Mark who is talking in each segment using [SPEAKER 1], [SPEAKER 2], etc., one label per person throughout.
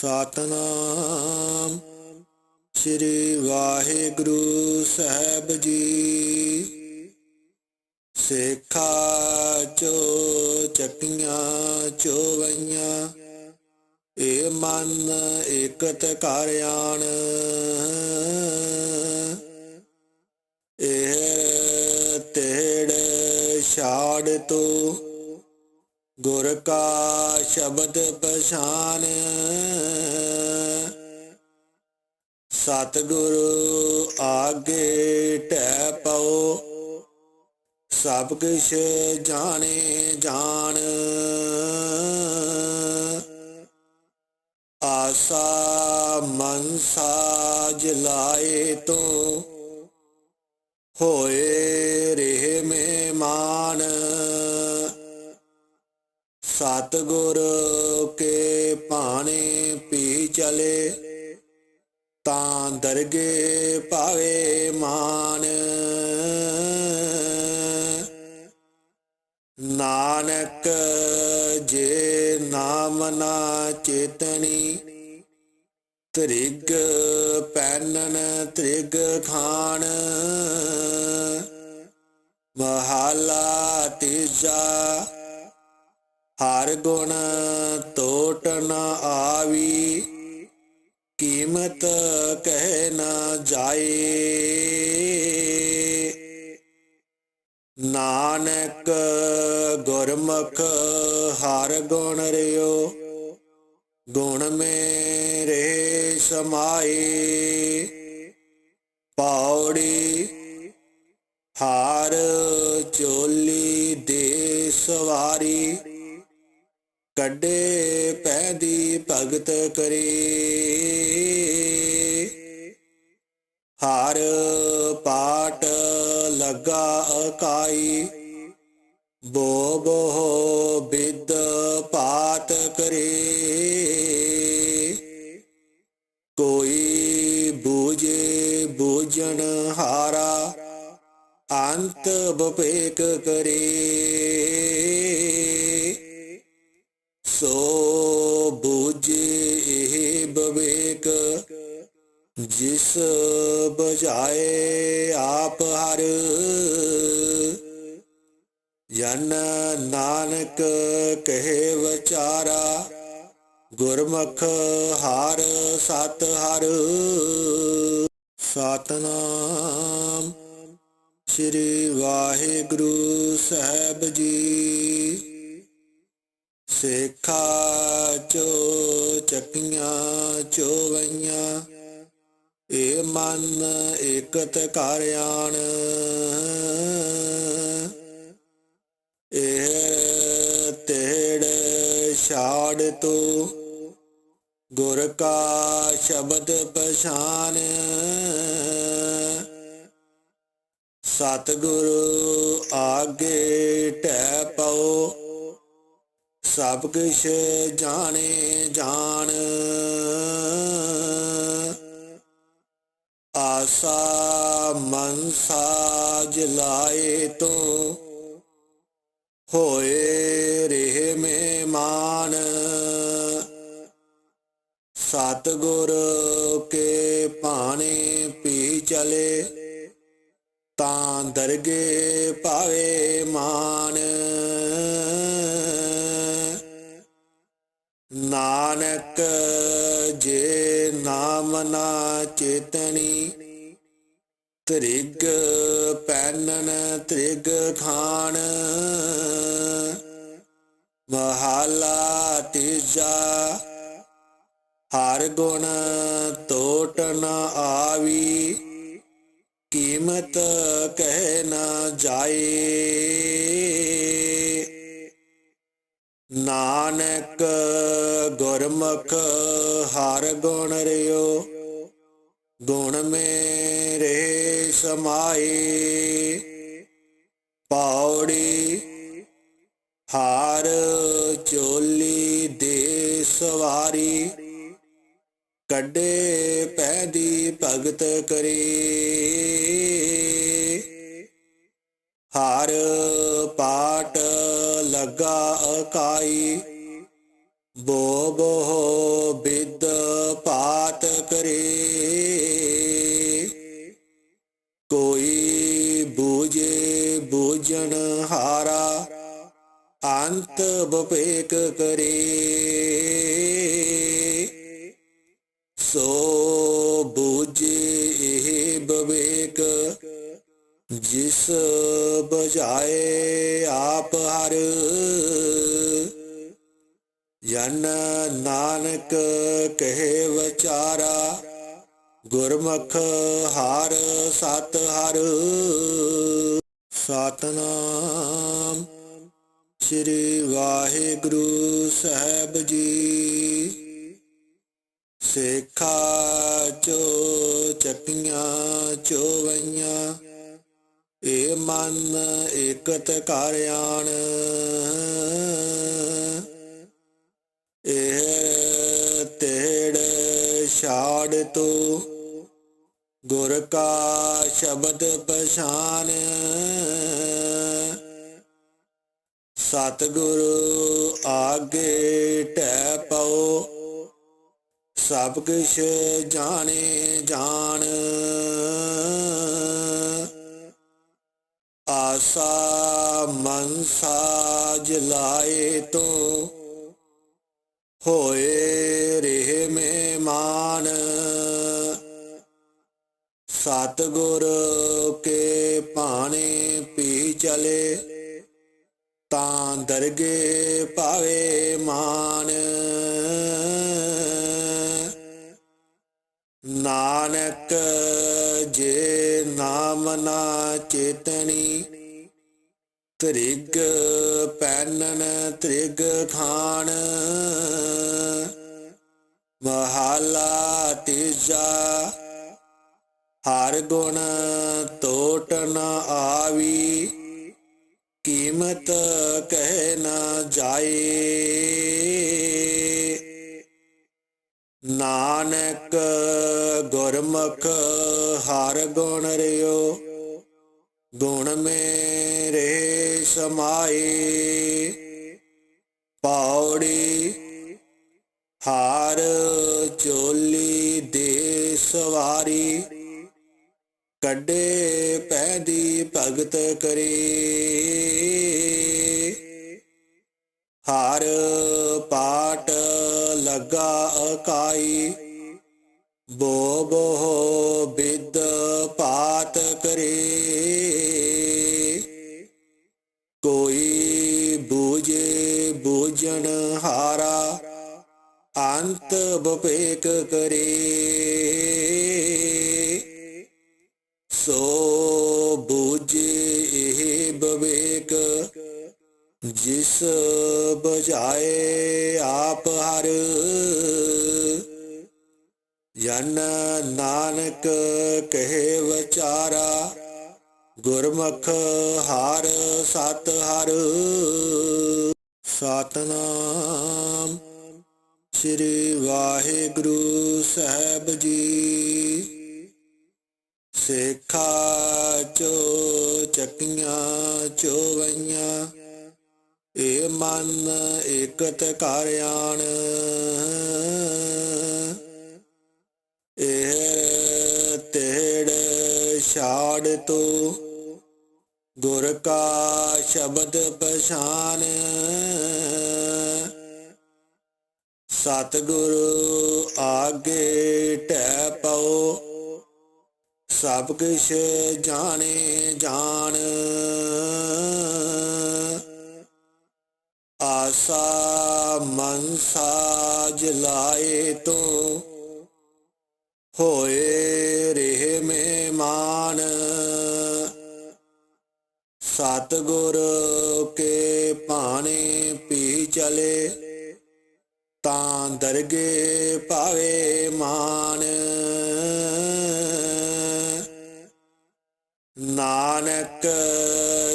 [SPEAKER 1] ਸਤਨਾਮ। ਸ੍ਰੀ ਵਾਹਿਗੁਰੂ ਸਾਹਿਬ ਜੀ। ਸੇਖਾ ਚੋ ਚੱਕੀਆਂ ਚੋਵਈਆਂ। ਏ ਮਨ ਇਕਤ ਕਰ ਆਣ। ਇਹ ਤੇੜ ਛਾੜ ਤੋ। ਗੁਰ ਕਾ ਸ਼ਬਦ ਪਛਾਨ। ਸਤਿਗੁਰੂ ਆਗੇ ਟੈ ਪਉ। ਸਭ ਕਿਛ ਜਾਣੇ ਜਾਣ। ਆਸਾ ਮਨਸਾ ਜਲਾਏ ਤੋਂ। ਹੋਏ ਰਹੇ ਮਹਿਮਾਨ। ਸਤਿਗੁਰ ਕੇ ਭਾਣੇ ਪੀ ਚਲੇ, ਤਾਂ ਦਰਗੇ ਪਾਵੇ ਮਾਨ। ਨਾਨਕ ਜੇ ਨਾਮ ਨਾ ਚੇਤਣੀ ਤ੍ਰਿਗ ਪੈਨਨ ਤ੍ਰਿਗ ਖਾਣ ਮਹਾਲਾ ਤੀਜਾ ਹਰ ਗੁਣ ਟੋਟ ਨਾ ਆਵੀ, ਕੀਮਤ ਕਹਿ ਨਾ ਜਾਏ। ਨਾਨਕ ਗੁਰਮੁਖ ਹਰ ਗੁਣ ਰਿਓ, ਗੁਣ ਮੇਰੇ ਸਮਾਏ। ਪੌੜੀ ਹਾਰ ਚੋਲੀ ਦੇ ਸਵਾਰੀ ਕੱਢੇ ਪੈਦੀ ਭਗਤ ਕਰੇ। ਹਾਰ ਪਾਟ ਲਗਾ ਅਕਾਈ। ਬੋ ਬੋ ਬਿਦ ਪਾਤ ਕਰੇ। ਕੋਈ ਬੂਝੇ ਬੂਝਣ ਹਾਰਾ, ਅੰਤ ਬਪੇਕ ਕਰੇ। ਜਿਸ ਬਜਾਏ ਆਪ ਹਰ। ਜਨ ਨਾਨਕ ਕਹੇ ਵਿਚਾਰਾ, ਗੁਰਮੁਖ ਹਾਰ ਸਤ ਹਰ। ਸਤਨਾਮ ਸ੍ਰੀ ਵਾਹਿਗੁਰੂ ਸਾਹਿਬ ਜੀ। ਸੇਖਾ ਚੋ ਚੱਕੀਆਂ ਚੋਵਈਆਂ ਏ ਮਨ ਏਕਤ ਕਰ ਆਣ। ਇਹ ਤੇੜ ਛਾੜ ਤੋ। ਗੁਰ ਕਾ ਸ਼ਬਦ ਪਛਾਨ। ਸਤਿਗੁਰੂ ਆਗੇ ਟੈ ਪਉ। ਸਭ ਕਿਛ ਜਾਣੇ ਜਾਣ। ਆਸਾ ਮਨਸਾ ਜਲਾਏ ਤੋਂ। ਹੋਏ ਰਹੇ ਮਹਿਮਾਨ। ਸਤਿਗੁਰ ਕੇ ਭਾਣੇ ਪੀ ਚਲੇ। ਤਾਂ ਦਰਗੇ ਪਾਵੇ ਮਾਨ। ਨਾਨਕ ਜੇ ਨਾਮ ਨਾ ਚੇਤਣੀ ਤ੍ਰਿਗ ਪੈਨਨ ਤ੍ਰਿਗ ਖਾਨ। ਮਹਾਲਾ ਤੀਜਾ। ਹਰ ਗੁਣ ਟੋਟ ਨਾ ਆਵੀ। ਕੀਮਤ ਕਹਿ ਨਾ ਜਾਏ। ਨਾਨਕ ਗੁਰਮੁਖ ਹਰ ਗੁਣ ਰਿਓ, ਗੁਣ ਮੇਰੇ ਸਮਾਏ। ਪੌੜੀ ਹਾਰ ਚੋਲੀ ਦੇ ਸਵਾਰੀ, ਕੱਢੇ ਪੈਦੀ ਭਗਤ ਕਰੇ। ਹਾਰ ਪਾਟ ਲਗਾ ਅਕਾਈ। ਬੋ ਬੋ ਬਿਦ ਪਾਤ ਕਰੇ। ਕੋਈ ਬੂਝੇ ਬੂਝਣ ਹਾਰਾ, ਅੰਤ ਬਪੇਕ ਕਰੇ। ਸੋ ਜਿਸ ਬਜਾਏ ਆਪ ਹਰ, ਜਨ ਨਾਨਕ ਕਹੇ ਵਿਚਾਰਾ, ਗੁਰਮੁਖ ਹਾਰ ਸਤ ਹਰ। ਸਤਨਾਮ ਸ੍ਰੀ ਵਾਹਿਗੁਰੂ ਸਾਹਿਬ ਜੀ। ਸੇਖਾ ਚੋ ਚੱਕੀਆਂ ਚੋਵਈਆਂ ਏ ਮਨ ਇਕਤ ਕਰਿਆਣ ਇਹ ਤੇੜ ਛਾੜ ਤੋ। ਗੁਰ ਕਾ ਸ਼ਬਦ ਪਛਾਨ। ਸਤਿਗੁਰੂ ਆਗੇ ਟੈ ਪਉ। ਸਭ ਕੁਛ ਜਾਣੇ ਜਾਣ। ਆਸਾ ਮਨਸਾ ਜਲਾਏ ਤੋਂ। ਹੋਏ ਰਹੇ ਮਹਿਮਾਨ, ਸਤਿਗੁਰ ਕੇ ਪਾਣੇ ਪੀ ਚਲੇ। ਤਾਂ ਦਰਗੇ ਪਾਵੇ ਮਾਨ ਨਾਨਕ ਜੇ ਨਾਮ ਨਾ ਚੇਤਣੀ, ਤ੍ਰਿਗ ਪੈਨਨ ਤ੍ਰਿਗ ਖਾਣ। ਮਹਾਲਾ ਤੀਜਾ, ਹਰ ਗੁਣ ਟੋਟ ਨ ਆਵੀ। ਕੀਮਤ ਕਹਿ ਨਾ ਜਾਏ। ਨਾਨਕ ਗੁਰਮੁਖ ਹਰ ਗੁਣ ਰਿਓ, ਗੁਣ ਮੇਰੇ ਸਮਾਏ, ਪੌੜੀ ਹਾਰ ਚੋਲੀ ਦੇ ਸਵਾਰੀ, ਕੱਢੇ ਪੈਦੀ ਭਗਤ ਕਰੇ। ਹਾਰ ਪਾ ਲਗਾ ਅਕਾਈ। ਬੋ ਬੋ ਬਿਦ ਪਾਤ ਕਰੇ। ਕੋਈ ਬੂਝੇ ਬੂਝਣ ਹਾਰਾ ਅੰਤ ਬਪੇਕ ਕਰੇ। ਜਿਸ ਬਜਾਏ ਆਪ ਹਰ, ਜਨ ਨਾਨਕ ਕਹੇ ਵਿਚਾਰਾ, ਗੁਰਮੁਖ ਹਾਰ ਸਤ ਹਰ। ਸਤਨਾਮ ਸ੍ਰੀ ਵਾਹਿਗੁਰੂ ਸਾਹਿਬ ਜੀ। ਸੇਖਾ ਚੋ ਚੱਕੀਆਂ ਚੋਵਈਆਂ ਏ ਮਨ ਇਕਤ ਕਰਿਆਣ ਇਹ ਤੇੜ ਛਾੜ ਤੋ। ਗੁਰ ਕਾ ਸ਼ਬਦ ਪਛਾਨ। ਸਤਿਗੁਰੂ ਆਗੇ ਟੈ ਪਉ। ਸਭ ਕੁਛ ਜਾਣੇ ਜਾਣ। ਆਸਾ ਮਨਸਾ ਲਾਏ ਤੋਂ। ਹੋਏ ਰਹੇ ਮਹਿਮਾਨ। ਸਤਿਗੁਰ ਕੇ ਪਾਣੇ ਪੀ ਚਲੇ। ਤਾਂ ਦਰਗੇ ਪਾਵੇ ਮਾਨ। ਨਾਨਕ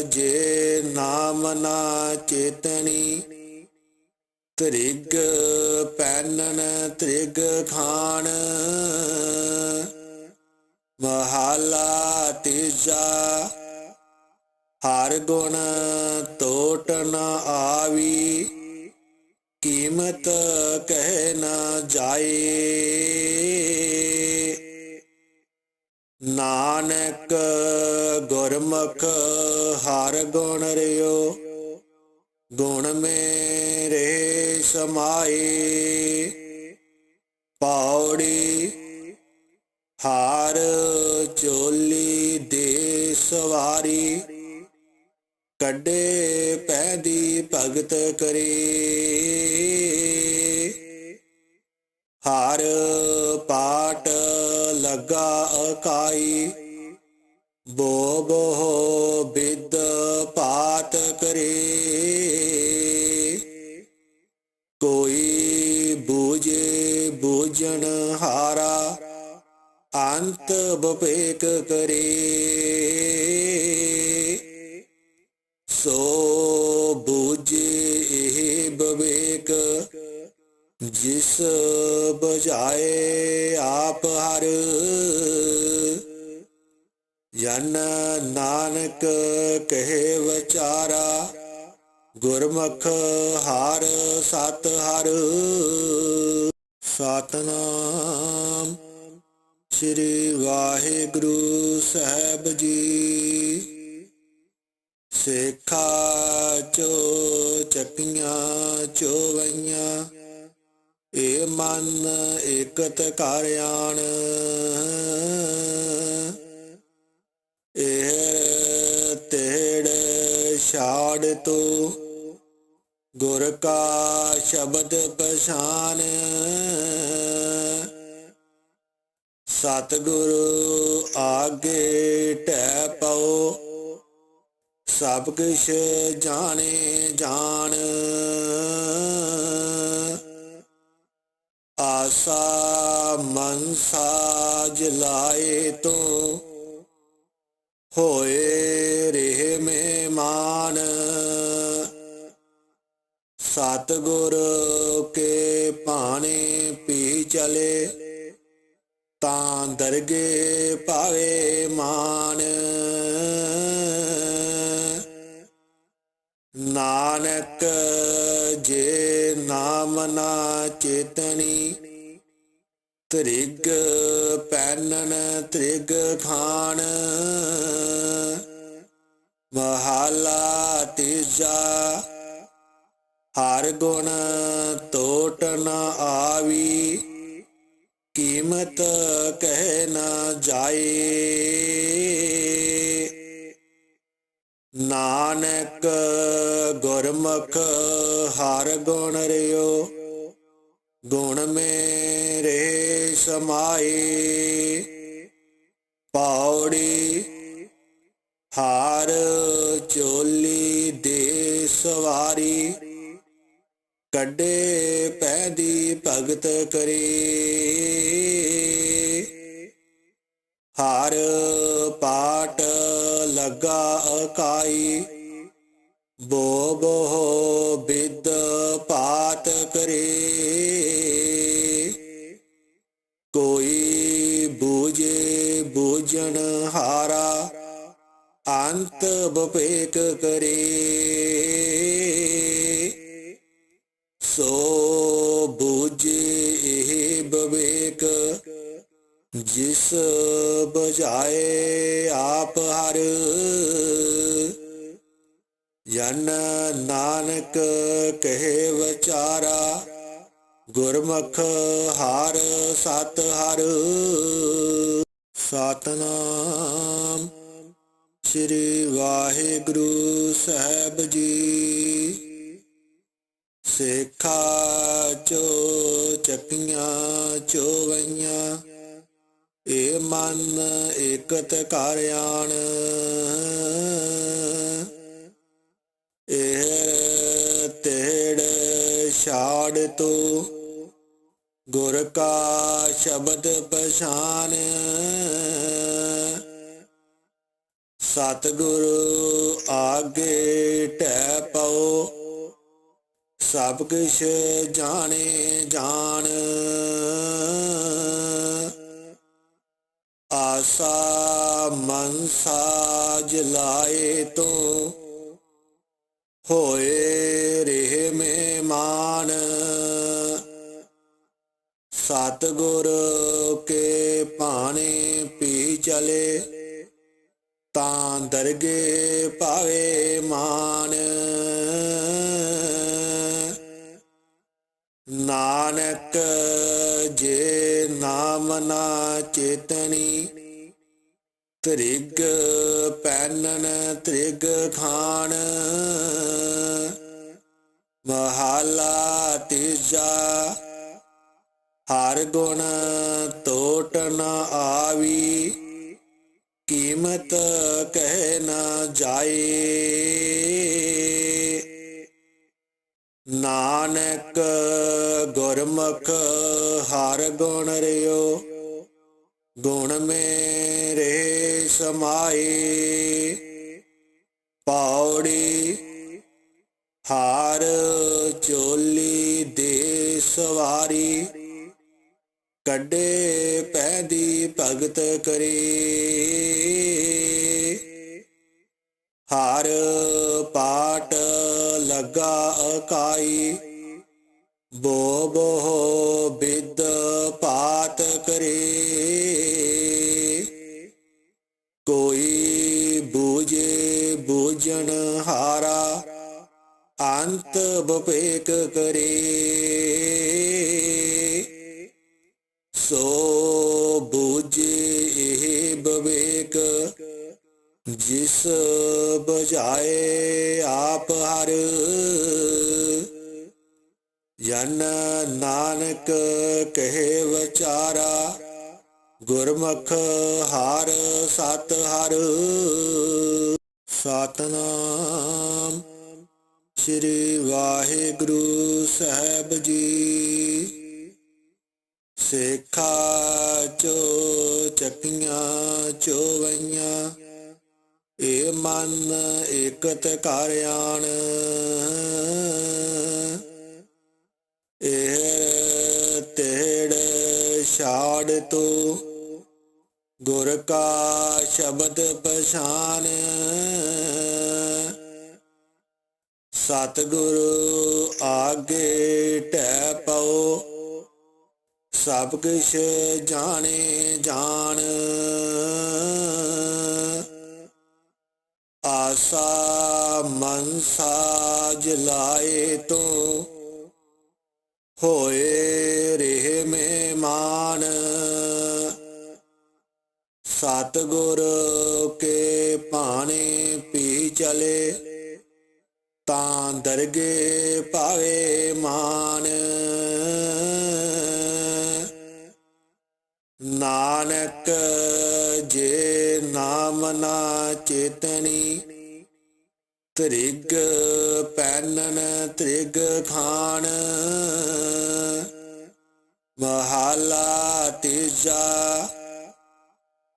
[SPEAKER 1] ਜੇ ਨਾਮ ਨਾ ਚੇ ਚੇਤਣੀ ਤ੍ਰਿਗ ਪੈਨਨ ਤ੍ਰਿਗ ਖਾਣ। ਮਹਾਲਾ ਤੀਜਾ, ਹਰ ਗੁਣ ਟੋਟ ਨ ਆਵੀ। ਕੀਮਤ ਕਹਿ ਨਾ ਜਾਏ। ਨਾਨਕ ਗੁਰਮੁਖ ਹਰ ਗੁਣ ਰਿਓ। ਗੁਣ ਮੇਰੇ ਸਮਾਏ, ਪੌੜੀ ਹਾਰ ਚੋਲੀ ਦੇ ਸਵਾਰੀ, ਕੱਢੇ ਪੈਦੀ ਭਗਤ ਕਰੇ। ਹਾਰ ਪਾਟ ਲੱਗਾ ਅਕਾਈ ਅੰਤ ਬਪੇਕ ਕਰੇ। ਸੋ ਬੂਝੇ ਇਹ ਬਵੇਕ ਜਿਸ ਬਜਾਏ ਆਪ ਹਰ। ਜਨ ਨਾਨਕ ਕਹੇ ਵਿਚਾਰਾ। ਗੁਰਮੁਖ ਹਾਰ ਸਤ ਹਰ। ਸਤਨਾਮ ਸ੍ਰੀ ਵਾਹਿਗੁਰੂ ਸਾਹਿਬ ਜੀ। ਸੇਖਾ ਚੋ ਚੱਕੀਆਂ ਚੋਵਈਆਂ, ਏ ਮਨ ਇਕਤ ਕਰ ਆਣ। ਇਹ ਤੇੜ ਛਾੜ ਤੋ, ਗੁਰ ਕਾ ਸ਼ਬਦ ਪਛਾਨ। ਸਤਿਗੁਰੂ ਆਗੇ ਟੈ ਪਉ ਸਭ ਕੁਛ ਜਾਣੇ ਜਾਣ। ਆਸਾ ਮਨਸਾ ਲਾਏ ਤੋਂ। ਹੋਏ ਰਹੇ ਮਹਿਮਾਨ। ਸਤਿਗੁਰ ਕੇ ਭਾਣੇ ਪੀ ਚਲੇ। ਤਾਂ ਦਰਗੇ ਪਾਵੇ ਮਾਨ ਨਾਨਕ ਜੇ ਨਾਮ ਨਾ ਚੇਤਨੀ, ਤ੍ਰਿਗ ਪੈਨਨ ਤ੍ਰਿਗ ਖਾਨ ਮਹਾਲਾ ਤੀਜਾ, ਹਰ ਗੁਣ ਟੋਟ ਨ ਆਵੀ। ਕੀਮਤ ਕਹਿ ਨਾ ਜਾਏ। ਨਾਨਕ ਗੁਰਮੁਖ ਹਰ ਗੁਣ ਰਿਓ, ਗੁਣ ਮੇਰੇ ਸਮਾਏ। ਪੌੜੀ ਹਾਰ ਚੋਲੀ ਦੇ ਸਵਾਰੀ, ਕੱਢੇ ਭਗਤ ਕਰੇ। ਹਰ ਪਾਟ ਲਗਾ ਅਕਾਈ। ਬੋ ਬੋ ਬਿਦ ਪਾਤ ਕਰੇ। ਕੋਈ ਬੂਝੇ ਬੂਝਣ ਹਾਰਾ, ਅੰਤ ਬਪੇਕ ਕਰੇ। ਗੁਰਮੁਖ ਹਰ, ਸਤ ਹਰ। ਸਤਨਾਮ ਸ੍ਰੀ ਵਾਹਿਗੁਰੂ ਸਾਹਿਬ ਜੀ। ਸੇਖਾ ਚੋ ਚੱਕੀਆਂ ਚੋਵਈਆਂ, ਏ ਮਨ ਇਕਤ ਕਰ ਆਣ। ਇਹ ਤੇੜ ਛਾੜ ਤੋ ਗੁਰ ਕਾ ਸ਼ਬਦ ਪਛਾਨ। ਸਤਿਗੁਰੂ ਆਗੇ ਟੈ ਪਉ। ਸਭ ਕੁਛ ਜਾਣੇ ਜਾਣ। ਆਸਾ ਮਨਸਾ ਜਲਾਏ ਤੋਂ ਹੋਏ ਰਹੇ ਮਹਿਮਾਨ। ਸਤਿਗੁਰ ਕੇ ਭਾਣੇ ਪੀ ਚਲੇ, ਤਾਂ ਦਰਗੇ ਪਾਵੇ ਮਾਨ। ਨਾਨਕ ਜੇ ਨਾਮ ਨਾ ਚੇਤਨੀ, ਤ੍ਰਿਗ ਪੈਨਨ ਤ੍ਰਿਗ ਖਾਨ। ਮਹਲਾ ਤੀਜਾ ਹਰ ਗੁਣ ਟੋਟ ਨ ਆਵੀ। ਕੀਮਤ ਕਹਿ ਨਾ ਜਾਏ। ਨਾਨਕ ਗੁਰਮੁਖ ਹਰ ਗੁਣ ਰਿਓ। ਗੁਣ ਮੇਰੇ ਸਮਾਏ। ਪੌੜੀ ਹਾਰ ਚੋਲੀ ਦੇ ਸਵਾਰੀ। ਕੱਢੇ ਪੈਦੀ ਭਗਤ ਕਰੇ। ਹਰ ਪਾਟ ਲਗਾ ਅਕਾਈ। ਬੋ ਬੋ ਬਿਦ ਪਾਤ ਕਰੇ। ਕੋਈ ਬੂਝੇ ਬੂਝਣ ਹਾਰਾ ਅੰਤ ਬਪੇਕ ਕਰੇ। ਸੋ ਬੂਝੇ ਇਹ ਬਵੇਕ, ਜਿਸ ਬਜਾਏ ਆਪ ਹਰ। ਜਨ ਨਾਨਕ ਕਹੇ ਵਿਚਾਰਾ, ਗੁਰਮੁਖ ਹਰ ਸਤ ਹਰ। ਸਤਨਾਮ ਸ੍ਰੀ ਵਾਹਿਗੁਰੂ ਸਾਹਿਬ ਜੀ। ਸੇਖਾ ਚੋ ਚੱਕੀਆਂ ਚੋ ਚੋਵਈਆਂ। ਏ ਮਨ ਇਕਤ ਕਰ ਆਣ। ਇਹ ਤੇੜ ਛਾੜ ਤੋ। ਗੁਰ ਕਾ ਸ਼ਬਦ ਪਛਾਨ। ਸਤਿਗੁਰੂ ਆਗੇ ਟੈ ਪਾਓ ਸਭ ਕੁਛ ਜਾਣੇ ਜਾਣ। ਆਸਾ ਮਨਸਾ ਲਾਏ ਤੋਂ, ਹੋਏ ਰਹੇ ਮਹਿਮਾਨ। ਸਤਿਗੁਰ ਕੇ ਭਾਣੇ ਪੀ ਚਲੇ, ਤਾਂ ਦਰਗੇ ਪਾਵੇ ਮਾਨ। ਨਾਨਕ ਜੇ ਨਾਮ ਨਾ ਚੇਤਨੀ, ਤ੍ਰਿਗ ਪੈਨਨ ਤ੍ਰਿਗ ਖਾਨ। ਮਹਲਾ ਤੀਜਾ,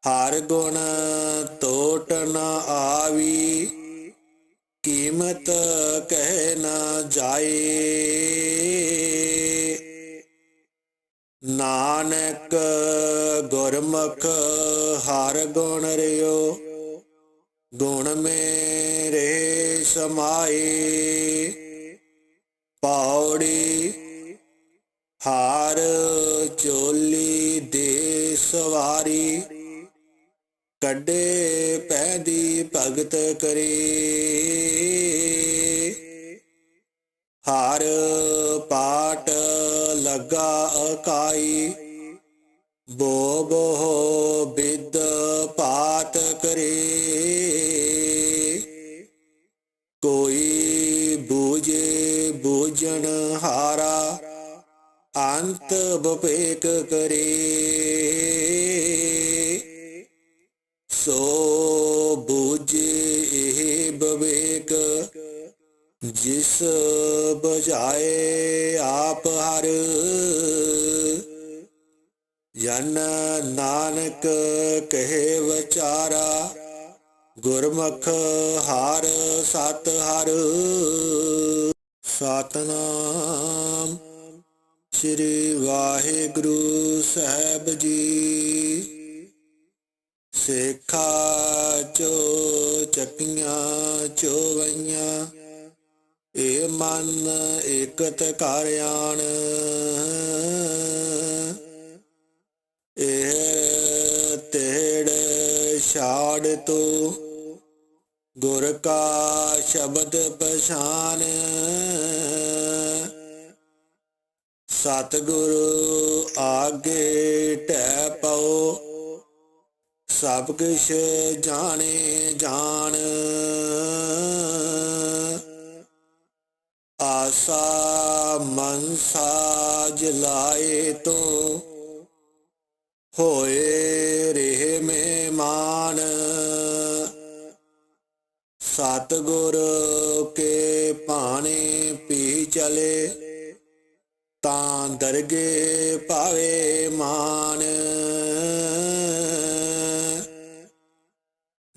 [SPEAKER 1] ਹਰ ਗੁਣ ਟੋਟ ਨ ਆਵੀ, ਕੀਮਤ ਕਹਿ ਨਾ ਜਾਏ। ਨਾਨਕ ਗੁਰਮੁਖ ਹਰ ਗੁਣ ਰਿਓ, ਗੁਣ ਮੇਰੇ ਸਮਾਏ। ਪੌੜੀ ਹਾਰ ਚੋਲੀ ਦੇ ਸਵਾਰੀ, ਕੱਢੇ ਪੈਦੀ ਭਗਤ ਕਰੇ। ਅੰਤ ਬਪੇਕ ਕਰੇ। ਸੋ ਬੂਝੇ ਇਹ ਬਵੇਕ ਜਿਸ ਬਜਾਏ ਆਪ ਹਰ। ਜਨ ਨਾਨਕ ਕਹੇ ਵਿਚਾਰਾ, ਗੁਰਮੁਖ ਹਾਰ ਸਤ ਹਰ। ਸਤਨਾਮ ਸ੍ਰੀ ਵਾਹਿਗੁਰੂ ਸਾਹਿਬ ਜੀ। ਸੇਖਾ ਚੋ ਚੱਕੀਆਂ ਚੋ ਗਈਆਂ ਏ ਮਨ ਇਕਤ ਕਰ ਆਣ। ਇਹ ਤੇੜ ਛਾੜ ਤੋ, ਗੁਰ ਕਾ ਸ਼ਬਦ ਪਛਾਨ। ਸਤਿਗੁਰੂ ਆਗੇ ਟੈ ਪਉ ਸਭ ਕਿਛ ਜਾਣੇ ਜਾਣ। ਆਸਾ ਮਨਸਾ ਜਲਾਏ ਤੋਂ। ਹੋਏ ਰਹੇ ਮਹਿਮਾਨ। ਸਤਿਗੁਰ ਕੇ ਭਾਣੇ ਪੀ ਚਲੇ। ਤਾਂ ਦਰਗੇ ਪਾਵੇ ਮਾਨ।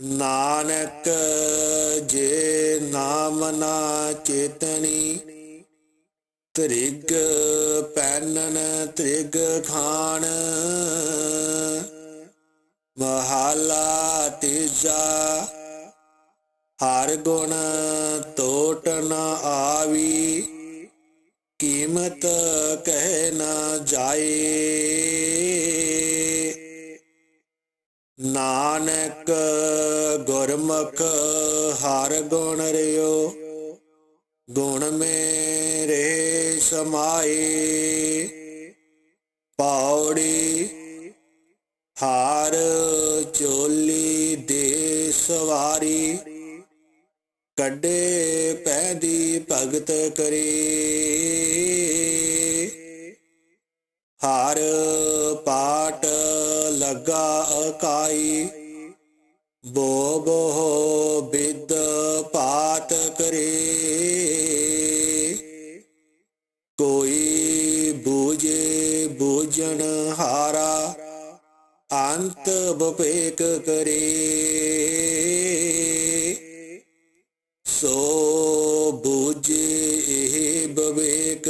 [SPEAKER 1] ਨਾਨਕ ਜੇ ਨਾਮ ਨਾ ਚੇਤਣੀ ਤ੍ਰਿਗ ਪੈਨਨ ਤ੍ਰਿਗ ਖਾਨ। ਮਹਾਲਾ ਤੀਜਾ, ਹਰ ਗੁਣ ਟੋਟ ਨ ਆਵੀ। ਕੀਮਤ ਕਹਿ ਨਾ ਜਾਏ। ਨਾਨਕ ਗੁਰਮੁਖ ਹਰ ਗੁਣ ਰਿਓ, ਗੁਣ ਮੇਰੇ ਸਮਾਏ। ਪੌੜੀ ਹਾਰ ਚੋਲੀ ਦੇ ਸਵਾਰੀ ਕੱਢੇ ਪੈਦੀ ਭਗਤ ਕਰੇ। ਹਾਰ ਪਾਟ ਲੱਗਾ ਅਕਾਈ। ਬੋ ਬੋ ਬਿਦ ਪਾਤ ਕਰੇ। ਕੋਈ ਬੂਝੇ ਬੂਝਣ ਹਾਰਾ ਅੰਤ ਬਪੇਕ ਕਰੇ। ਸੋ ਬੂਝੇ ਇਹ ਬਵੇਕ,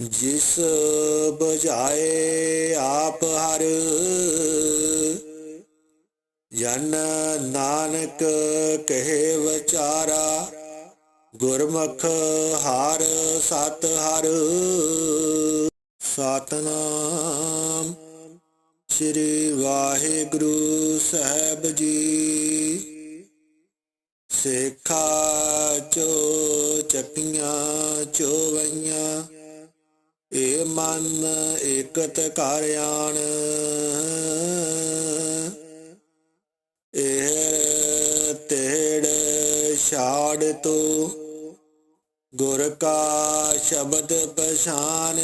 [SPEAKER 1] ਜਿਸ ਬਜਾਏ ਆਪ ਹਰ। ਜਨ ਨਾਨਕ ਕਹੇ ਵਿਚਾਰਾ, ਗੁਰਮੁਖ ਹਾਰ ਸਤ ਹਰ। ਸਤਨਾਮ ਸ੍ਰੀ ਵਾਹਿਗੁਰੂ ਸਾਹਿਬ ਜੀ। ਸੇਖਾ ਚੋ ਚੱਕੀਆਂ ਚੋਵਈਆਂ। ਏ ਮਨ ਇਕਤ ਕਰ ਆਣ। ਇਹ ਤੇੜ ਛਾੜ ਤੋ। ਗੁਰ ਕਾ ਸ਼ਬਦ ਪਛਾਨ।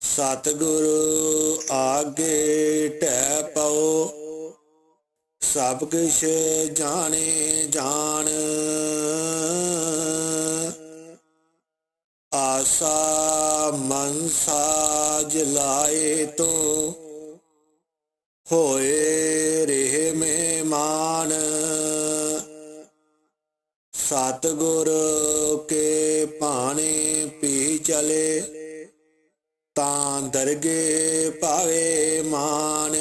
[SPEAKER 1] ਸਤਿਗੁਰੂ ਆਗੇ ਟੈ ਪਉ। ਸਭ ਕਿਛ ਜਾਣੇ ਜਾਣ। ਆਸਾ ਮਨਸਾ ਲਾਏ ਤੋਂ ਹੋਏ ਰਹੇ ਮਹਿਮਾਨ। ਸਤਿਗੁਰ ਕੇ ਭਾਣੇ ਪੀ ਚਲੇ ਤਾਂ ਦਰਗੇ ਪਾਵੇ ਮਾਨ।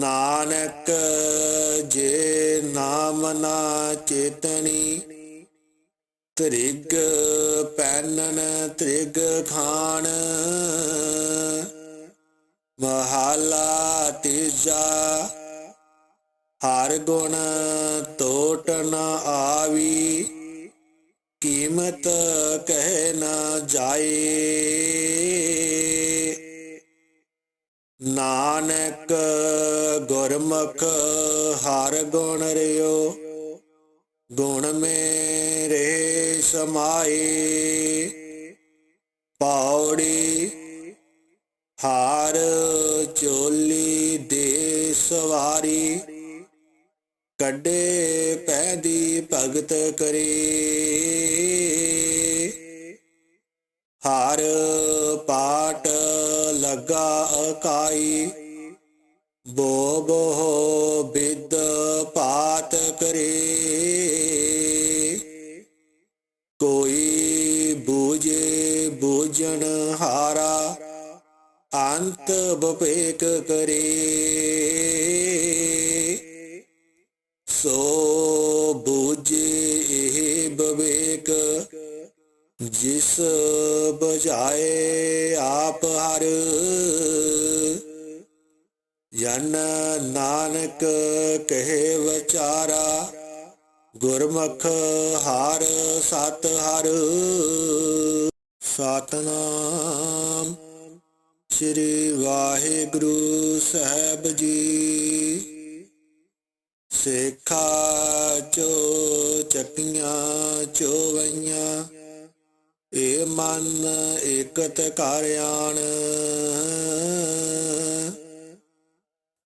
[SPEAKER 1] ਨਾਨਕ ਜੇ ਨਾਮ ਨਾ ਚੇਤਣੀ ਤ੍ਰਿਗ ਪੈਨਨ ਤ੍ਰਿਗ ਖਾਨ। ਮਹਾਲਾ ਤੀਜਾ, ਹਰ ਗੁਣ ਟੋਟ ਨਾ ਆਵੀ, ਕੀਮਤ ਕਹਿ ਨਾ ਜਾਏ। ਨਾਨਕ ਗੁਰਮੁਖ ਹਰ ਗੁਣ ਰਿਓ, ਗੁਣ ਮੇਰੇ ਸਮਾਏ। ਪੌੜੀ ਹਾਰ ਚੋਲੀ ਦੇ ਸਵਾਰੀ, ਕੱਢੇ ਪੈਦੀ ਭਗਤ ਕਰੇ ਹਰ ਪਾਟ ਲਗਾ ਅਕਾਈ ਬੋ ਬੋ ਬਿਦ ਪਾਤ ਕਰੇ। ਕੋਈ ਬੂਝੇ ਬੂਝਣ ਹਾਰਾ, ਅੰਤ ਬਪੇਕ ਕਰੇ। ਸੋ ਬੂਝੇ ਇਹ ਬਵੇਕ ਜਿਸ ਬਜਾਏ ਗੁਰਮੁਖ ਹਰ ਸਤ ਹਰ, ਸਤਨਾਮ ਸ੍ਰੀ ਵਾਹਿਗੁਰੂ ਸਾਹਿਬ ਜੀ। ਸੇਖਾ ਚੋ ਚੱਕੀਆਂ ਚੋਵਈਆਂ, ਏ ਮਨ ਇਕਤ ਕਰ ਆਣ।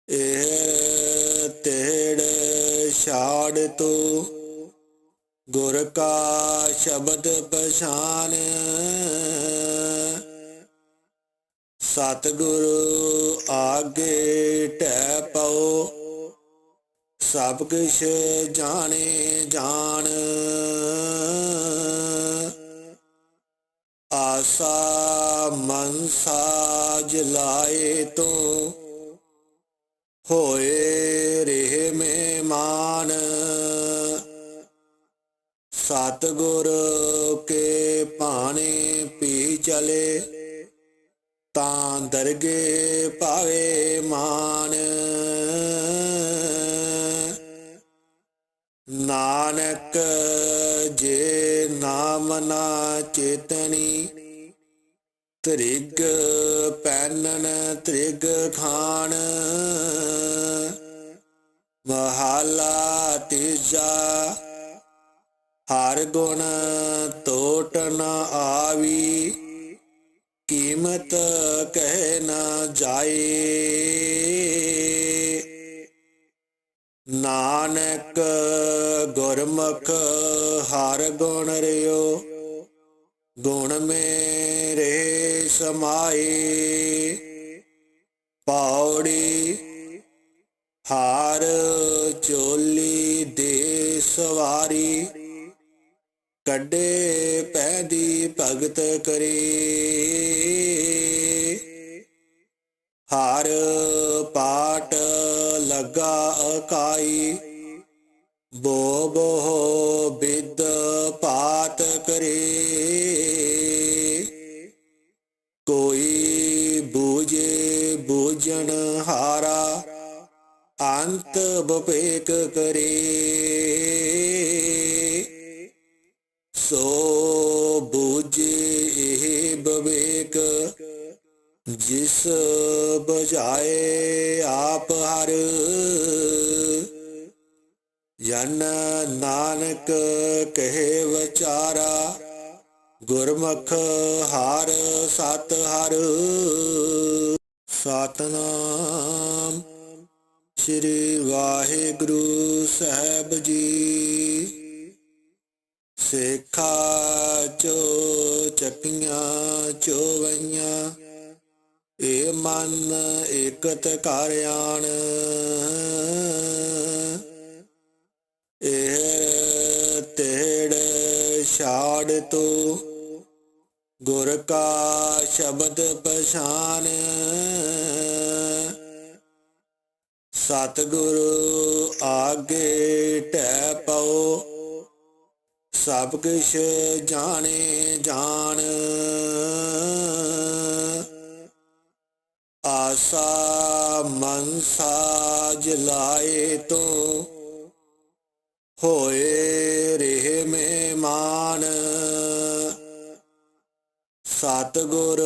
[SPEAKER 1] ਇਹ ਤੇੜ ਛਾੜ ਤੋ ਗੁਰ ਕਾ ਸ਼ਬਦ ਪਛਾਨ। ਸਤਿਗੁਰੂ ਆਗੇ ਟੈ ਪਉ, ਸਭ ਕੁਛ ਜਾਣੇ ਜਾਣ। ਆਸਾ ਮਨਸਾ ਜਲਾਏ ਤੋਂ ਹੋਏ ਸਤਿਗੁਰ ਕੇ ਪਾਣੀ ਪੀ ਚਲੇ, ਤਾਂ ਦਰਗੇ ਪਾਵੇ ਮਾਨ ਨਾਨਕ ਜੇ ਨਾਮ ਨਾ ਚੇਤਨੀ, ਤ੍ਰਿਗ ਪੈਨਨ ਤ੍ਰਿਗ ਖਾਣ। ਮਹਾਲਾ ਤੀਜਾ ਹਰ ਗੁਣ ਤੋਟ ਨ ਆਵੀ, ਕੀਮਤ ਕਹਿ ਨਾ ਜਾਏ। ਨਾਨਕ ਗੁਰਮੁਖ ਹਰ ਗੁਣ ਰਿਓ, ਗੁਣ ਮੇਰੇ ਸਮਾਏ। ਪੌੜੀ ਹਾਰ ਚੋਲੀ ਦੇ ਸਵਾਰੀ ਕੱਢੇ ਪੈਦੀ ਭਗਤ ਕਰੇ। ਹਰ ਪਾਟ ਲਗਾ ਅਕਾਈ। ਬੋ ਬੋ ਬਿਦ ਪਾਤ ਕਰੇ। ਕੋਈ ਬੂਝੇ ਬੂਝਣ ਹਾਰਾ, ਅੰਤ ਬਪੇਕ ਕਰੇ। ਸੋ ਬੂਝੇ ਇਹ ਬਵੇਕ, ਜਿਸ ਬਜਾਏ ਆਪ ਹਰ। ਜਨ ਨਾਨਕ ਕਹੇ ਵਿਚਾਰਾ, ਗੁਰਮੁਖ ਹਰ ਸਤ ਹਰ। ਸਤਨਾਮ ਸ੍ਰੀ ਵਾਹਿਗੁਰੂ ਸਾਹਿਬ ਜੀ। ਸੇਖਾ ਚੋ ਚੱਕੀਆਂ ਚੋਵਈਆਂ। ਏ ਮਨ ਇਕਤ ਕਰ ਆਣ। ਇਹ ਤੇੜ ਛਾੜ ਤੋ। ਗੁਰ ਕਾ ਸ਼ਬਦ ਪਛਾਨ। ਸਤਿਗੁਰੂ ਆਗੇ ਟੈ ਪਉ। ਸਭ ਕੁਛ ਜਾਣੇ ਜਾਣ। ਆਸਾ ਮਨਸਾ ਜਲਾਏ ਤੋਂ, ਹੋਏ ਰਹੇ ਮਹਿਮਾਨ। ਸਤਿਗੁਰ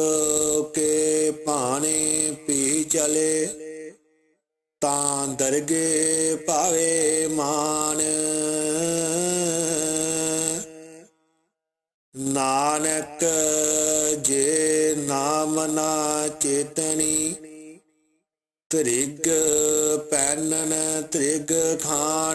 [SPEAKER 1] ਕੇ ਪਾਣੀ ਪੀ ਚਲੇ, ਤਾਂ ਦਰਗੇ ਤ੍ਰਿਗ ਖਾਨ